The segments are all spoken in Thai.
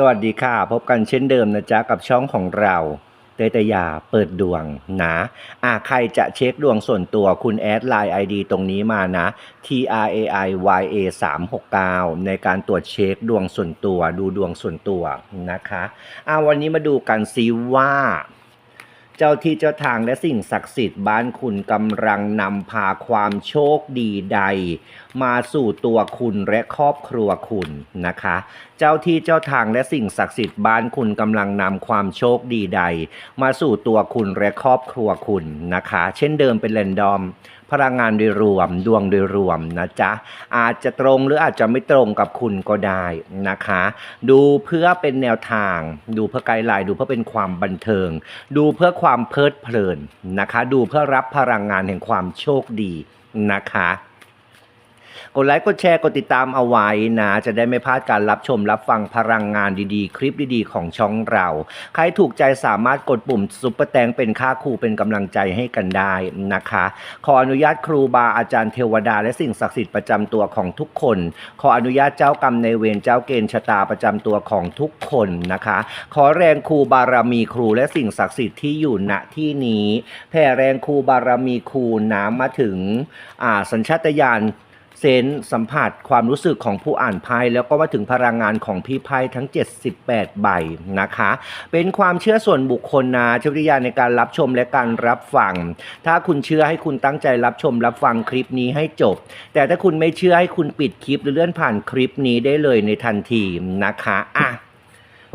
สวัสดีค่ะ พบกันเช่นเดิมนะจ๊ะ กับช่องของเรา เตยตยาเปิดดวงนะอะใครจะเช็คดวงส่วนตัวคุณแอดไลน์ ID ตรงนี้มานะ T R A I Y A 3 6 9ในการตรวจเช็คดวงส่วนตัว ดูดวงส่วนตัวนะคะอะวันนี้มาดูกันซิว่า เจ้าที่เจ้าทางและสิ่งศักดิ์สิทธิ์บ้านคุณกำลังนำพาความโชคดีใด มาสู่ตัวคุณและครอบครัวคุณนะคะ เจ้าที่เจ้าทางและสิ่งศักดิ์สิทธิ์บ้านคุณกำลังนำความโชคดีใด มาสู่ตัวคุณและครอบครัวคุณนะคะ เช่นเดิมเป็นแรนดอม พลังงานโดยรวมดวงโดยรวมนะจ๊ะอาจจะตรงหรืออาจจะไม่ตรงกับคุณก็ได้นะคะ ดูเพื่อเป็นแนวทาง ดูเพื่อไกด์ไลน์ดูเพื่อเป็นความบันเทิง ดูเพื่อความเพลิดเพลินนะคะ ดูเพื่อรับพลังงานแห่งความโชคดีนะคะ กดไลค์กดแชร์กดติดตามเอาไว้นะ จะได้ไม่พลาดการรับชมรับฟังพลังงานดีๆ คลิปดีๆ ของช่องเรา ใครถูกใจสามารถกดปุ่มซุปเปอร์แตงเป็นค่าครูเป็นกำลังใจให้กันได้นะคะ ขออนุญาตครูบาอาจารย์เทวดา และสิ่งศักดิ์สิทธิ์ประจำตัวของทุกคน ขออนุญาตเจ้ากรรมในเวรเจ้าเกณฑ์ชะตาประจำตัวของทุกคนนะคะ ขอแรงครูบารมีครูและสิ่งศักดิ์สิทธิ์ที่อยู่ณที่นี้แผ่แรงครูบารมีครูน้ำมาถึงอ่าสัญชาตญาณ เซนส์สัมผัสความรู้สึกของผู้อ่านไพ่แล้วก็มาถึงพลังงานของพี่ไพ่ทั้ง 78 ใบนะคะ เป็นความเชื่อส่วนบุคคลนะเจ้าวิทยาในการรับชมและการรับฟัง ถ้าคุณเชื่อให้คุณตั้งใจรับชมรับฟังคลิปนี้ให้จบ แต่ถ้าคุณไม่เชื่อให้คุณปิดคลิปหรือเลื่อนผ่านคลิปนี้ได้เลยในทันทีนะคะอะ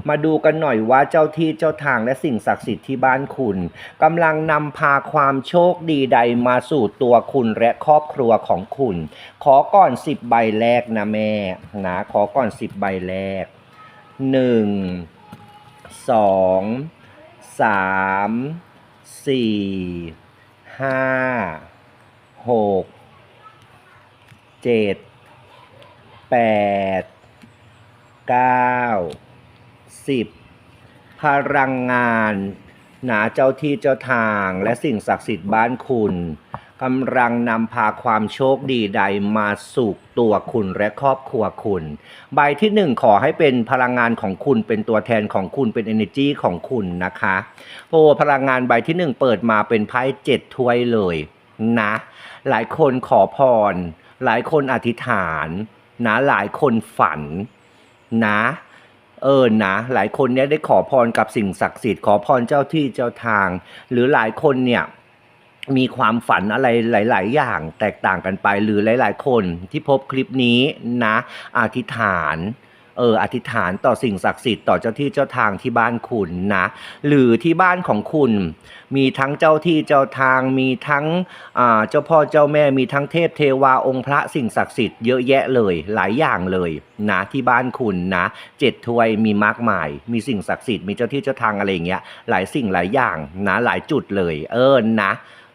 มาดูกันหน่อยว่าเจ้าที่เจ้าทางและสิ่งศักดิ์สิทธิ์ที่บ้านคุณกำลังนำพาความโชคดีใดมาสู่ตัวคุณและครอบครัวของคุณ ขอก่อน 10 ใบแรกนะแม่นะขอก่อน 10 ใบแรก 1 2 3 4 5 6 7 8 9 สิบพลังงาน หนาเจ้าที่เจ้าทางและสิ่งศักดิ์สิทธิ์บ้านคุณกำลังนำพาความโชคดีใดมาสู่ตัวคุณและครอบครัวคุณ ใบที่หนึ่งขอให้เป็นพลังงานของคุณเป็นตัวแทนของคุณเป็น energy ของคุณนะคะ โอ้พลังงานใบที่หนึ่งเปิดมาเป็นไพ่เจ็ดถ้วยเลยนะ หลายคนขอพร หลายคนอธิษฐาน นะหลายคนฝันนะ เออนะหลายคนเนี่ยได้ขอพรกับสิ่งศักดิ์สิทธิ์ขอพรเจ้าที่เจ้าทาง หรือหลายคนเนี่ยมีความฝันอะไรหลาย ๆ อย่างแตกต่างกันไป หรือหลาย ๆ คนที่พบคลิปนี้นะอธิษฐาน เอออธิษฐานต่อสิ่งศักดิ์สิทธิ์ต่อเจ้าที่เจ้าทางที่บ้านคุณนะหรือที่บ้านของคุณ มีทั้งเจ้าที่เจ้าทาง มีทั้งอ่าเจ้าพ่อเจ้าแม่มีทั้งเทพเทวาองค์พระสิ่งศักดิ์สิทธิ์เยอะแยะเลยหลายอย่างเลยนะที่บ้านคุณนะเจ็ดถ้วยมีมากมาย มีสิ่งศักดิ์สิทธิ์มีเจ้าที่เจ้าทางอะไรอย่างเงี้ยหลายสิ่งหลายอย่างนะหลายจุดเลย เออนะ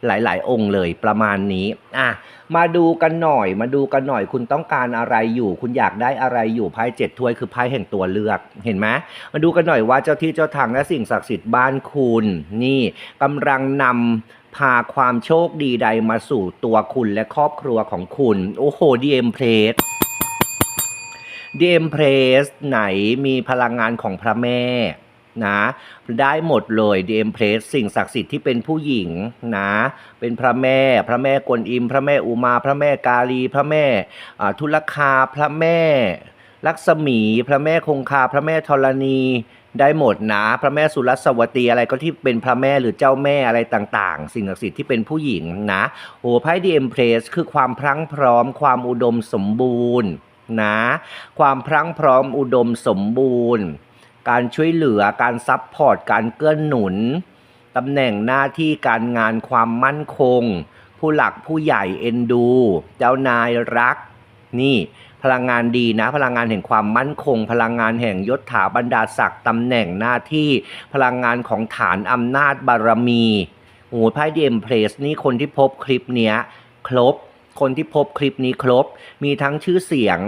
หลายๆ องค์เลยประมาณนี้อะมาดูกันหน่อย มาดูกันหน่อยคุณต้องการอะไรอยู่ คุณอยากได้อะไรอยู่ไพ่เจ็ดถ้วยคือไพ่แห่งตัวเลือกเห็นไหมมาดูกันหน่อยว่าเจ้าที่เจ้าทางและสิ่งศักดิ์สิทธิ์บ้านคุณ นี่กำลังนำพาความโชคดีใดมาสู่ตัวคุณและครอบครัวของคุณ โอ้โหดีเอ็มเพลสดีเอ็มเพลสไหนมีพลังงานของพระแม่ นะ ได้หมดเลย DM p l a c e สิ่งศักดิ์สิทธิ์ที่เป็นผู้หญิงนะ เป็นพระแม่ พระแม่กวนอิม พระแม่อุมา พระแม่กาลี พระแม่ทุลคา พระแม่ลักษมี พระแม่คงคา พระแม่ธรณีได้หมดนะ พระแม่สุรสวตีอะไรก็ที่เป็นพระแม่หรือเจ้าแม่อะไรต่างๆ สิ่งศักดิ์สิทธิ์ที่เป็นผู้หญิงนะโอ้ไพ่ดีเอ็มเพลสคือความพรั่งพร้อมความอุดมสมบูรณ์นะ ความพรั่งพร้อมอุดมสมบูรณ์ การช่วยเหลือการซัพพอร์ตการเกื้อหนุนตำแหน่งหน้าที่การงานความมั่นคง ผู้หลักผู้ใหญ่เอ็นดู เจ้านายรัก นี่ พลังงานดีนะ พลังงานแห่งความมั่นคง พลังงานแห่งยศถาบรรดาศักดิ์ตำแหน่งหน้าที่พลังงานของฐานอำนาจบารมีโอ้โหไพ่เดมเพลสนี่คนที่พบคลิปเนี้ยครบ คนที่พบคลิปนี้ครบ มีทั้งชื่อเสียง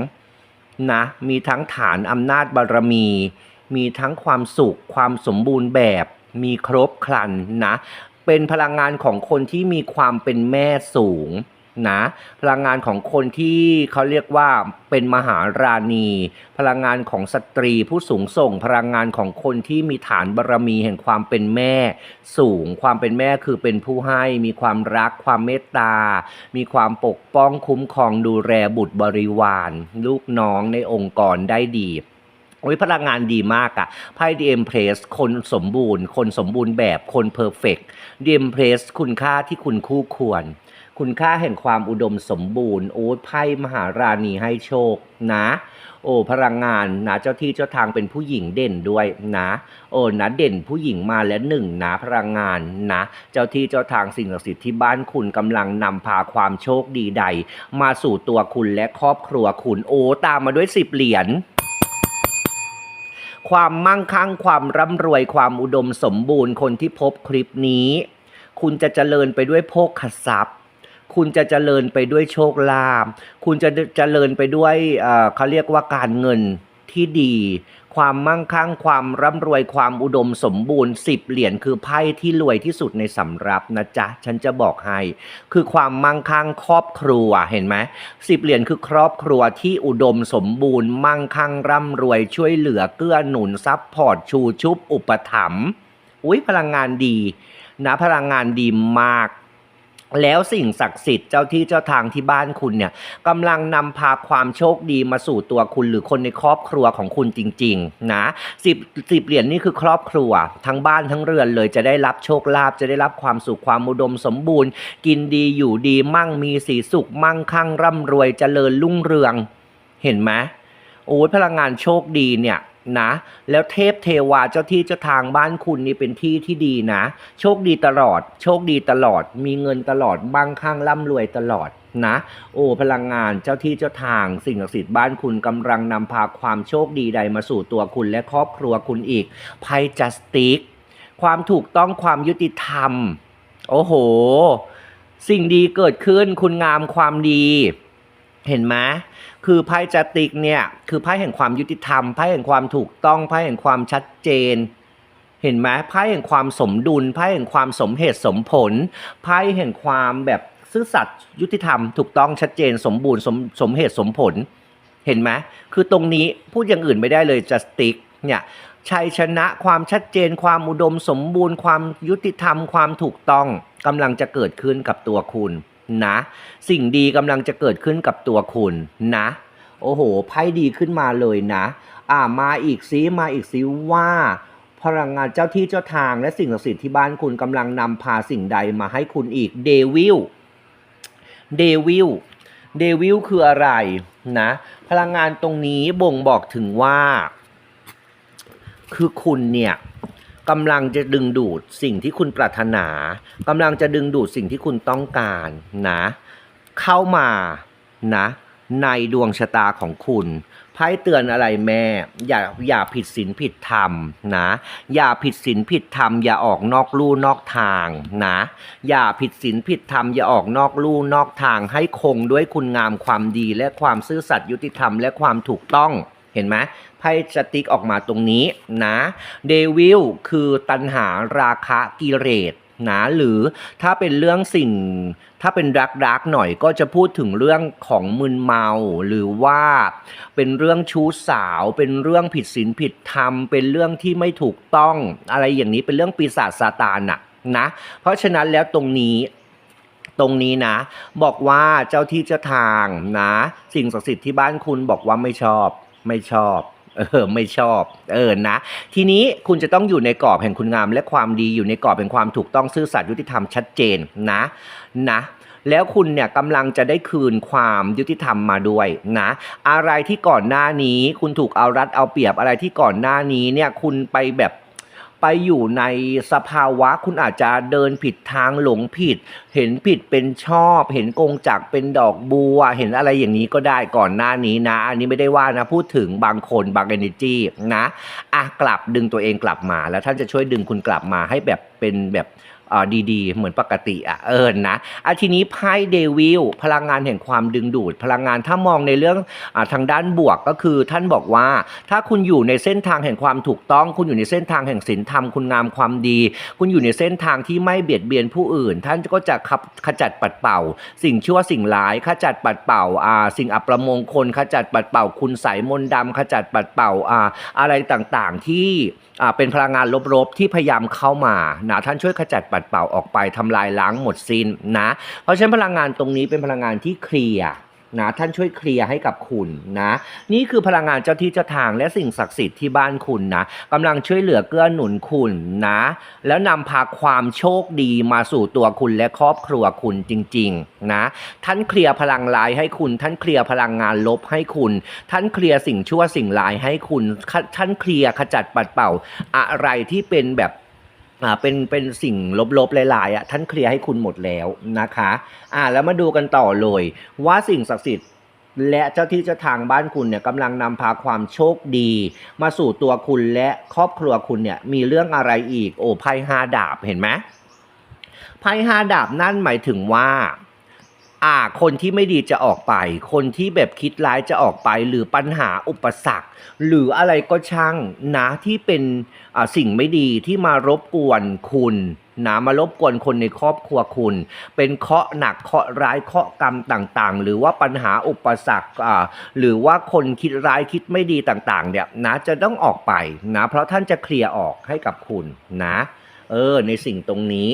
นะ มีทั้งฐานอำนาจบารมี มีทั้งความสุข ความสมบูรณ์แบบ มีครบครันนะ เป็นพลังงานของคนที่มีความเป็นแม่สูงนะพลังงานของคนที่เขาเรียกว่าเป็นมหาราณี พลังงานของสตรีผู้สูงส่ง พลังงานของคนที่มีฐานบารมีแห่งความเป็นแม่ สูง ความเป็นแม่คือเป็นผู้ให้ มีความรัก ความเมตตา มีความปกป้องคุ้มครองดูแลบุตรบริวาร ลูกน้องในองค์กรได้ดี โอ้ยพลังงานดีมากอะไพ่ดีเอ็มเพรสคนสมบูรณ์ คนสมบูรณ์แบบคนเพอร์เฟกต์ดีเอ็มเพรสคุณค่าที่คุณคู่ควร คุณค่าแห่งความอุดมสมบูรณ์ โอ้ยไพ่มหาราณีให้โชคนะ โอ้พลังงานนะเจ้าที่เจ้าทางเป็นผู้หญิงเด่นด้วยนะ โอ้นะเด่นผู้หญิงมาแล้วหนึ่งนะพลังงานนะ เจ้าที่เจ้าทางสิ่งศักดิ์สิทธิ์ที่บ้านคุณกำลังนำพาความโชคดีใด มาสู่ตัวคุณและครอบครัวคุณโอ้ตามมาด้วยสิบเหรียญ ความมั่งคั่งความร่ำรวยความอุดมสมบูรณ์คนที่พบคลิปนี้ คุณจะเจริญไปด้วยโภคทรัพย์ คุณจะเจริญไปด้วยโชคลาภคุณจะเจริญไปด้วยเอ่อเขาเรียกว่าการเงิน ที่ดี ความมั่งคั่งความร่ำรวยความอุดมสมบูรณ์สิบเหรียญคือไพ่ที่รวยที่สุดในสำรับนะจ๊ะ ฉันจะบอกให้ คือความมั่งคั่งครอบครัวเห็นไหมสิบเหรียญคือครอบครัวที่อุดมสมบูรณ์ มั่งคั่งร่ำรวยช่วยเหลือเกื้อหนุนซับพอร์ตชูชุบอุปถัมภ์อุ้ยพลังงานดี นะพลังงานดีมาก แล้วสิ่งศักดิ์สิทธิ์เจ้าที่เจ้าทางที่บ้านคุณเนี่ยกำลังนำพาความโชคดีมาสู่ตัวคุณหรือคนในครอบครัวของคุณจริง ๆ นะสิบสิบเหรียญนี่คือครอบครัว ทั้งบ้านทั้งเรือนเลยจะได้รับโชคลาภจะได้รับความสุขความอุดมสมบูรณ์ กินดีอยู่ดีมั่งมีสีสุขมั่งคั่งร่ำรวยเจริญรุ่งเรือง เห็นไหมโอ้ยพลังงานโชคดีเนี่ย นะ แล้วเทพเทวาเจ้าที่เจ้าทางบ้านคุณนี่เป็นที่ที่ดีนะ โชคดีตลอด โชคดีตลอด มีเงินตลอดบ้างข้างร่ำรวยตลอดนะ โอ้พลังงานเจ้าที่เจ้าทาง สิ่งศักดิ์สิทธิ์บ้านคุณกำลังนำพาความโชคดีใดมาสู่ตัวคุณและครอบครัวคุณอีกไพ่จัสติกความถูกต้องความยุติธรรม โอ้โห สิ่งดีเกิดขึ้นคุณงามความดี เห็นไหมคือไพ่จัติกเนี่ย คือไพ่แห่งความยุติธรรมไพ่แห่งความถูกต้องไพ่แห่งความชัดเจน เห็นไหมไพ่แห่งความสมดุลไพ่แห่งความสมเหตุสมผลไพ่แห่งความแบบซื่อสัตย์ยุติธรรมถูกต้องชัดเจน สมบูรณ์สมสมเหตุสมผล เห็นไหมคือตรงนี้พูดอย่างอื่นไม่ได้เลยจัสติกเนี่ยชัยชนะความชัดเจน ความอุดมสมบูรณ์ ความยุติธรรม ความถูกต้องกำลังจะเกิดขึ้นกับตัวคุณ นะ สิ่งดีกำลังจะเกิดขึ้นกับตัวคุณนะ โอ้โหไพ่ดีขึ้นมาเลยนะ อ่ามาอีกซิมาอีกซิว่า พลังงานเจ้าที่เจ้าทางและสิ่งศักดิ์สิทธิ์ที่บ้านคุณกำลังนำพาสิ่งใดมาให้คุณอีกเดวิลเดวิลเดวิลคืออะไรนะ พลังงานตรงนี้บ่งบอกถึงว่า คือคุณเนี่ย กำลังจะดึงดูดสิ่งที่คุณปรารถนากำลังจะดึงดูดสิ่งที่คุณต้องการนะเข้ามานะในดวงชะตาของคุณไพ่เตือนอะไรแม่ อย่าอย่าผิดศีลผิดธรรมนะ อย่าผิดศีลผิดธรรม อย่าออกนอกลู่นอกทางนะ อย่าผิดศีลผิดธรรม อย่าออกนอกลู่นอกทาง ให้คงด้วยคุณงามความดีและความซื่อสัตย์ยุติธรรมและความถูกต้อง เห็นไหมไพ่สติ๊กออกมาตรงนี้นะเดวิลคือตัณหาราคะกิเลสนะหรือถ้าเป็นเรื่องสิ่ง ถ้าเป็นรักรักหน่อยก็จะพูดถึงเรื่องของมึนเมา หรือว่าเป็นเรื่องชู้สาว เป็นเรื่องผิดศีลผิดธรรม เป็นเรื่องที่ไม่ถูกต้อง อะไรอย่างนี้เป็นเรื่องปีศาจซาตานน่ะนะเพราะฉะนั้นแล้วตรงนี้ตรงนี้นะ บอกว่าเจ้าที่เจ้าทางนะ สิ่งศักดิ์สิทธิ์ที่บ้านคุณบอกว่าไม่ชอบ ไม่ชอบ เออ ไม่ชอบ เออ นะ ทีนี้คุณจะต้องอยู่ในกรอบแห่งคุณงาม และความดีอยู่ในกรอบแห่งความถูกต้องซื่อสัตย์ยุติธรรมชัดเจนนะ นะแล้วคุณเนี่ยกำลังจะได้คืนความยุติธรรมมาด้วยนะอะไรที่ก่อนหน้านี้ คุณถูกเอารัดเอาเปรียบอะไรที่ก่อนหน้านี้เนี่ยคุณไปแบบ ไปอยู่ในสภาวะคุณอาจจะเดินผิดทางหลงผิด เห็นผิดเป็นชอบ เห็นกงจักเป็นดอกบัว เห็นอะไรอย่างนี้ก็ได้ก่อนหน้านี้นะ อันนี้ไม่ได้ว่านะ พูดถึงบางคนบางเอเนจีนะอะกลับดึงตัวเองกลับมา แล้วท่านจะช่วยดึงคุณกลับมาให้แบบเป็นแบบ ดีๆ เหมือนปกติอะเออนะอะทีนี้ไพ่เดวิลพลังงานแห่งความดึงดูด พลังงานถ้ามองในเรื่องอทางด้านบวกก็คือท่านบอกว่า ถ้าคุณอยู่ในเส้นทางแห่งความถูกต้อง คุณอยู่ในเส้นทางแห่งศีลธรรมคุณงามความดี คุณอยู่ในเส้นทางที่ไม่เบียดเบียนผู้อื่น ท่านก็จะขับขจัดปัดเป่า สิ่งชั่วสิ่งร้ายขจัดปัดเป่าอ่าสิ่งอัปมงคลขจัดปัดเป่า คุณใสยมนต์ดำขจัดปัดเป่าอ่าอะไรต่างๆที่อ่าเป็นพลังงานลบๆที่พยายามเข้ามานะท่านช่วยขจัดปัดดเป่าออกไปทำลายล้างหมดสิ้นนะ เพราะฉะนั้นพลังงานตรงนี้เป็นพลังงานที่เคลียร์นะท่านช่วยเคลียร์ให้กับคุณนะ นี่คือพลังงานเจ้าที่เจ้าทางและสิ่งศักดิ์สิทธิ์ที่บ้านคุณนะกำลังช่วยเหลือเกื้อหนุนคุณนะ แล้วนำพาความโชคดีมาสู่ตัวคุณและครอบครัวคุณจริง ๆ นะ ท่านเคลียร์พลังร้ายให้คุณ ท่านเคลียร์พลังงานลบให้คุณ ท่านเคลียร์สิ่งชั่วสิ่งร้ายให้คุณ ท่านเคลียร์ขจัดปัดเป่า อะไรที่เป็นแบบ อ่าเป็นเป็นสิ่งลบๆหลายๆอะท่านเคลียร์ให้คุณหมดแล้วนะคะอ่าแล้วมาดูกันต่อเลยว่าสิ่งศักดิ์สิทธิ์และเจ้าที่เจ้าทางบ้านคุณเนี่ยกำลังนำพาความโชคดี มาสู่ตัวคุณและครอบครัวคุณเนี่ยมีเรื่องอะไรอีก โอ้ไพ่ห้าดาบเห็นไหมไพ่ห้าดาบนั่นหมายถึงว่า อ่า คนที่ไม่ดีจะออกไป คนที่แบบคิดร้ายจะออกไป หรือปัญหาอุปสรรค หรืออะไรก็ช่างนะที่เป็นอ่าสิ่งไม่ดีที่มารบกวนคุณนะมารบกวนคนในครอบครัวคุณ เป็นเคาะหนักเคาะร้ายเคาะกรรมต่างๆ หรือว่าปัญหาอุปสรรคอ่าหรือว่าคนคิดร้ายคิดไม่ดีต่างๆ เนี่ยนะจะต้องออกไปนะเพราะท่านจะเคลียร์ออกให้กับคุณนะ เออในสิ่งตรงนี้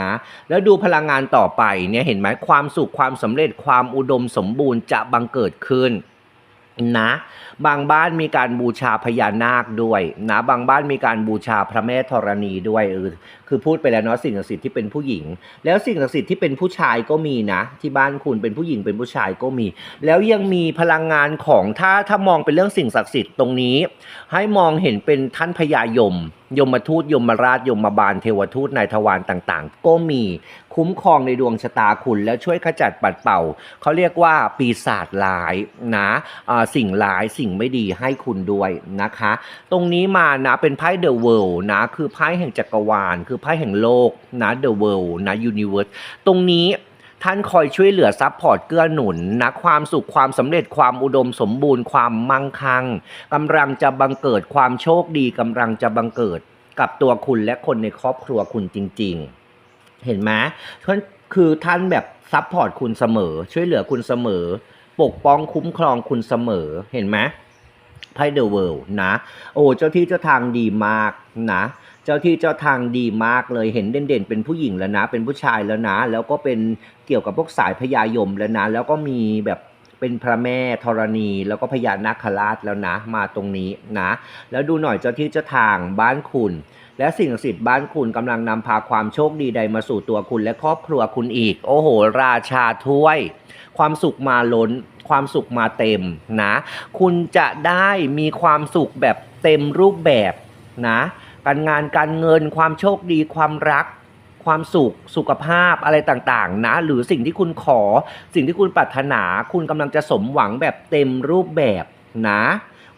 นะแล้วดูพลังงานต่อไปเนี่ยเห็นไหมความสุขความสำเร็จความอุดมสมบูรณ์จะบังเกิดขึ้นนะบางบ้านมีการบูชาพญานาคด้วยนะบางบ้านมีการบูชาพระแม่ธรณีด้วยเออคือพูดไปแล้วเนาะสิ่งศักดิ์สิทธิ์ที่เป็นผู้หญิง แล้วสิ่งศักดิ์สิทธิ์ที่เป็นผู้ชายก็มีนะ ที่บ้านคุณเป็นผู้หญิงเป็นผู้ชายก็มี แล้วยังมีพลังงานของถ้าถ้ามองเป็นเรื่องสิ่งศักดิ์สิทธิ์ตรงนี้ ให้มองเห็นเป็นท่านพญายมยมทูตยมราชยมบาลเทวทูตนายทวารต่างๆ ก็มีคุ้มครองในดวงชะตาคุณแล้วช่วยขจัดปัดเป่า เขาเรียกว่าปีศาจร้ายนะอ่าสิ่งร้ายสิ่งไม่ดีให้คุณด้วยนะคะ ตรงนี้มานะเป็นไพ่เดอะเวิลด์นะคือไพ่แห่งจักรวาล คือไพ่แห่งโลกนะเดอะเวิลด์นะยูนิเวิร์สตรงนี้ ท่านคอยช่วยเหลือซัพพอร์ตเกื้อหนุนนะความสุขความสำเร็จความอุดมสมบูรณ์ความมั่งคั่งกำลังจะบังเกิดความโชคดีกำลังจะบังเกิดกับตัวคุณและคนในครอบครัวคุณจริง ๆ เห็นไหมท่านคือท่านแบบซัพพอร์ตคุณเสมอ ช่วยเหลือคุณเสมอ ปกป้องคุ้มครองคุณเสมอเห็นไหมไพ่เดอะเวิลด์นะ โอ้เจ้าที่เจ้าทางดีมากนะ เจ้าที่เจ้าทางดีมากเลยเห็นเด่นๆ เป็นผู้หญิงแล้วนะ เป็นผู้ชายแล้วนะ แล้วก็เป็นเกี่ยวกับพวกสายพญายมแล้วนะ แล้วก็มีแบบเป็นพระแม่ธรณี แล้วก็พญานาคราชแล้วนะ มาตรงนี้นะ แล้วดูหน่อยเจ้าที่เจ้าทางบ้านคุณ และสิ่งศักดิ์สิทธิ์บ้านคุณกำลังนำพาความโชคดีใดมาสู่ตัวคุณและครอบครัวคุณอีก โอ้โห ราชาถ้วย ความสุขมาล้น ความสุขมาเต็มนะ คุณจะได้มีความสุขแบบเต็มรูปแบบนะ การงานการเงิน ความโชคดี ความรัก ความสุข สุขภาพอะไรต่างๆ นะ หรือสิ่งที่คุณขอ สิ่งที่คุณปรารถนา คุณกำลังจะสมหวังแบบเต็มรูปแบบนะ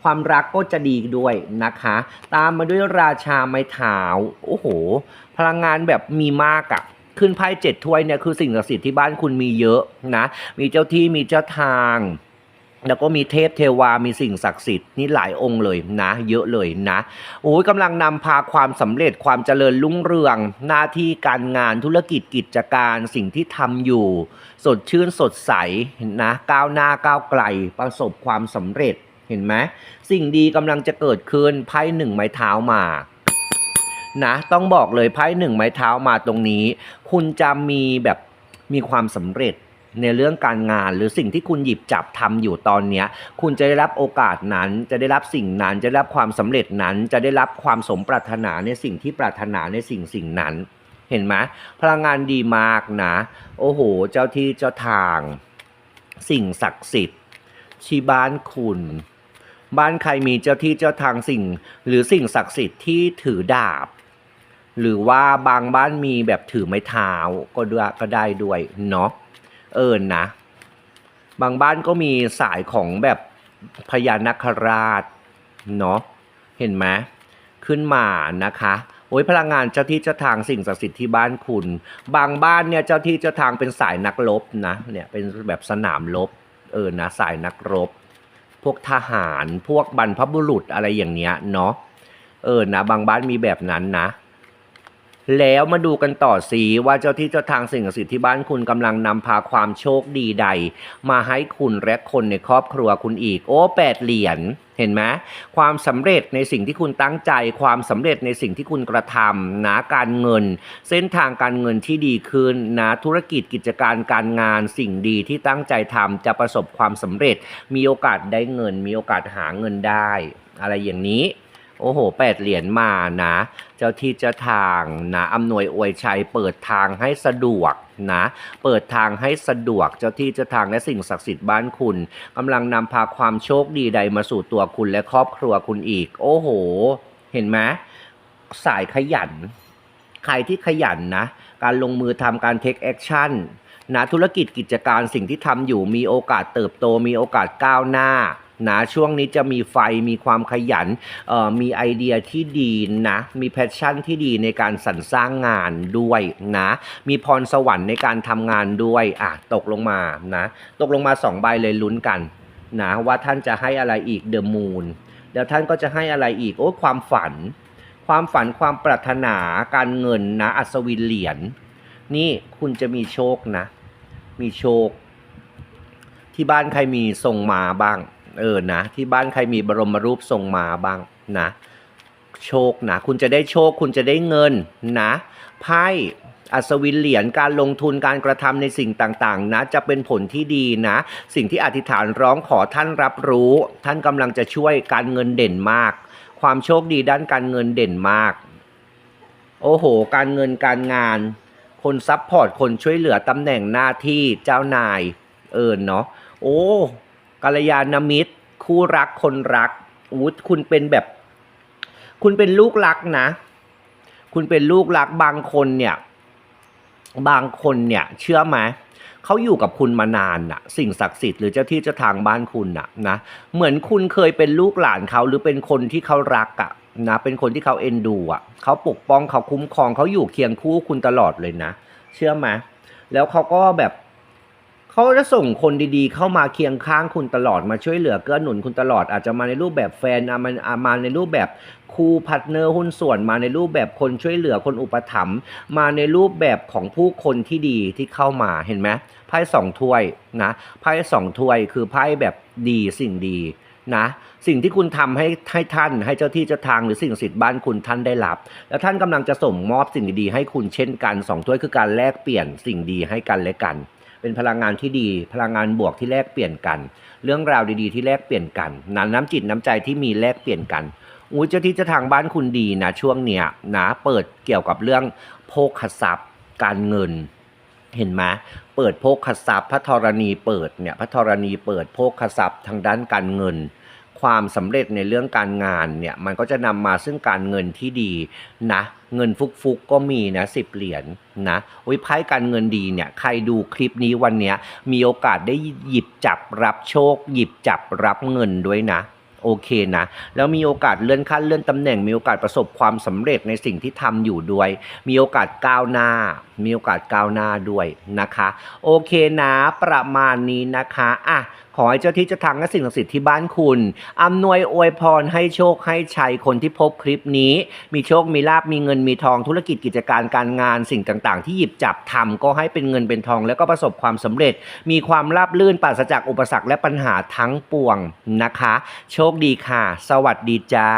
ความรักก็จะดีด้วยนะคะ ตามมาด้วยราชาไม้เท้าโอ้โห พลังงานแบบมีมากอะขึ้นไพ่เจ็ดถ้วยเนี่ยคือสิ่งศักดิ์สิทธิ์ที่บ้านคุณมีเยอะนะ มีเจ้าที่มีเจ้าทาง แล้วก็มีเทพเทวา มีสิ่งศักดิ์สิทธิ์นี่หลายองค์เลยนะ เยอะเลยนะโอ้ยกำลังนำพาความสำเร็จความเจริญรุ่งเรือง หน้าที่การงานธุรกิจกิจการสิ่งที่ทำอยู่ สดชื่นสดใสนะก้าวหน้าก้าวไกล ประสบความสำเร็จเห็นไหมสิ่งดีกำลังจะเกิดขึ้นไพ่หนึ่งไม้เท้ามานะต้องบอกเลยไพ่หนึ่งไม้เท้ามาตรงนี้ คุณจะมีแบบมีความสำเร็จ ในเรื่องการงานหรือสิ่งที่คุณหยิบจับทำอยู่ตอนเนี้ยคุณจะได้รับโอกาสนั้น จะได้รับสิ่งนั้น จะได้รับความสำเร็จนั้น จะได้รับความสมปรารถนาในสิ่งที่ปรารถนาในสิ่งสิ่งนั้น เห็นไหมพลังงานดีมากนะ โอ้โห เจ้าที่เจ้าทาง สิ่งศักดิ์สิทธิ์ที่บ้านคุณบ้านใครมีเจ้าที่เจ้าทางสิ่ง หรือสิ่งศักดิ์สิทธิ์ที่ถือดาบ หรือว่าบางบ้านมีแบบถือไม้เท้าก็ด้ก็ได้ด้วยเนาะ เออนะ บางบ้านก็มีสายของแบบพญานาคราชเนาะเห็นไหมขึ้นมานะคะโอ้ยพลังงานเจ้าที่เจ้าทางสิ่งศักดิ์สิทธิ์ที่บ้านคุณ บางบ้านเนี่ยเจ้าที่เจ้าทางเป็นสายนักรบนะเนี่ยเป็นแบบสนามรบเออนะสายนักรบ พวกทหารพวกบรรพบุรุษอะไรอย่างเนี้ยเนาะเออนะบางบ้านมีแบบนั้นนะ แล้วมาดูกันต่อสีว่าเจ้าที่เจ้าทางสิ่งศักดิ์สิทธิ์ที่บ้านคุณกำลังนำพาความโชคดีใด มาให้คุณและคนในครอบครัวคุณอีก โอ้แปดเหรียญเห็นไหมความสำเร็จในสิ่งที่คุณตั้งใจ ความสำเร็จในสิ่งที่คุณกระทำนะการเงิน เส้นทางการเงินที่ดีขึ้นนะธุรกิจกิจการการงานสิ่งดีที่ตั้งใจทำจะประสบความสำเร็จ มีโอกาสได้เงิน มีโอกาสหาเงินได้ อะไรอย่างนี้ โอ้โหแปดเหรียญมานะ เจ้าที่เจ้าทางนะอำนวยอวยชัยเปิดทางให้สะดวกนะ เปิดทางให้สะดวกเจ้าที่เจ้าทางและสิ่งศักดิ์สิทธิ์บ้านคุณกำลังนำพาความโชคดีใดมาสู่ตัวคุณและครอบครัวคุณอีก โอ้โห เห็นไหมสายขยัน ใครที่ขยันนะ การลงมือทำการ take action นะธุรกิจกิจการสิ่งที่ทำอยู่มีโอกาสเติบโตมีโอกาสก้าวหน้า นะช่วงนี้จะมีไฟมีความขยันมีไอเดียที่ดีนะมีแพชชั่นที่ดีในการสรรสร้างงานด้วยนะมีพรสวรรค์ในการทำงานด้วยอะตกลงมานะตกลงมาสองใบเลยลุ้นกันนะว่าท่านจะให้อะไรอีกเดอะมูนแล้วท่านก็จะให้อะไรอีกโอ้ความฝัน ความฝันความปรารถนาการเงินนะอัศวินเหรียญนี่คุณจะมีโชคนะ มีโชค ที่บ้านใครมีทรงมาบ้าง เออนะ ที่บ้านใครมีบรมรูปทรงมาบ้างนะ โชคนะ คุณจะได้โชค คุณจะได้เงินนะไพ่อัศวินเหรียญการลงทุนการกระทำในสิ่งต่างๆ นะ จะเป็นผลที่ดีนะ สิ่งที่อธิษฐานร้องขอท่านรับรู้ ท่านกำลังจะช่วยการเงินเด่นมาก ความโชคดีด้านการเงินเด่นมาก โอ้โห การเงินการงาน คนซัพพอร์ตคนช่วยเหลือตำแหน่งหน้าที่เจ้านาย เออเนาะโอ้ กัลยาณมิตร คู่รักคนรักอู้คุณเป็นแบบ คุณเป็นลูกรักนะ คุณเป็นลูกรักบางคนเนี่ย บางคนเนี่ย เชื่อไหมเขาอยู่กับคุณมานานน่ะ สิ่งศักดิ์สิทธิ์หรือเจ้าที่เจ้าทางบ้านคุณน่ะนะเหมือนคุณเคยเป็นลูกหลานเขาหรือเป็นคนที่เขารักอะนะเป็นคนที่เขาเอ็นดูอะเขาปกป้องเขาคุ้มครองเขาอยู่เคียงคู่คุณตลอดเลยนะ เชื่อไหมแล้วเขาก็แบบ เขาจะส่งคนดีๆ เข้ามาเคียงข้างคุณตลอดมาช่วยเหลือเกื้อหนุนคุณตลอดอาจจะมาในรูปแบบแฟนมามาในรูปแบบคู่พาร์ทเนอร์หุ้นส่วนมาในรูปแบบคนช่วยเหลือคนอุปถัมภ์มาในรูปแบบของผู้คนที่ดีที่เข้ามาเห็นไหมไพ่สองถ้วยนะไพ่สองถ้วยคือไพ่แบบดีสิ่งดีนะสิ่งที่คุณทำให้ให้ท่านให้เจ้าที่เจ้าทางหรือสิ่งศักดิ์สิทธิ์บ้านคุณท่านได้รับ แล้วท่านกำลังจะส่งมอบสิ่งดีๆให้คุณเช่นกันสองถ้วยคือการแลกเปลี่ยนสิ่งดีให้กันและกัน เป็นพลังงานที่ดี พลังงานบวกที่แลกเปลี่ยนกัน เรื่องราวดีๆ ที่แลกเปลี่ยนกันน้ำน้ำจิตน้ำใจที่มีแลกเปลี่ยนกันอุ้ยเจ้าที่จะทางบ้านคุณดีนะช่วงเนี้ยนะเปิดเกี่ยวกับเรื่องโภคทรัพย์การเงิน เห็นไหมเปิดโภคทรัพย์พระธรณีเปิดเนี่ยพระธรณีเปิดโภคทรัพย์ทางด้านการเงิน ความสำเร็จในเรื่องการงานเนี่ยมันก็จะนำมาซึ่งการเงินที่ดีนะเงินฟุกๆกก็มีนะสิบเหรียญนะโอ้ยไพ่การเงินดีเนี่ยใครดูคลิปนี้วันนี้มีโอกาสได้หยิบจับรับโชค หยิบจับรับเงินด้วยนะโอเคนะ แล้วมีโอกาสเลื่อนขั้นเลื่อนตำแหน่ง มีโอกาสประสบความสำเร็จในสิ่งที่ทำอยู่ด้วย มีโอกาสก้าวหน้า มีโอกาสก้าวหน้าด้วยนะคะ โอเคนะประมาณนี้นะคะอะขอให้เจ้าที่เจ้าทางและสิ่งศักดิ์สิทธิ์ที่บ้านคุณอำนวยอวยพรให้โชคให้ชัยคนที่พบคลิปนี้ มีโชคมีลาบมีเงินมีทองธุรกิจกิจการการงานสิ่งต่างๆ ที่หยิบจับทำก็ให้เป็นเงินเป็นทอง แล้วก็ประสบความสำเร็จ มีความราบรื่นปราศจากอุปสรรคและปัญหาทั้งปวงนะคะ โชคดีค่ะ สวัสดีจ้า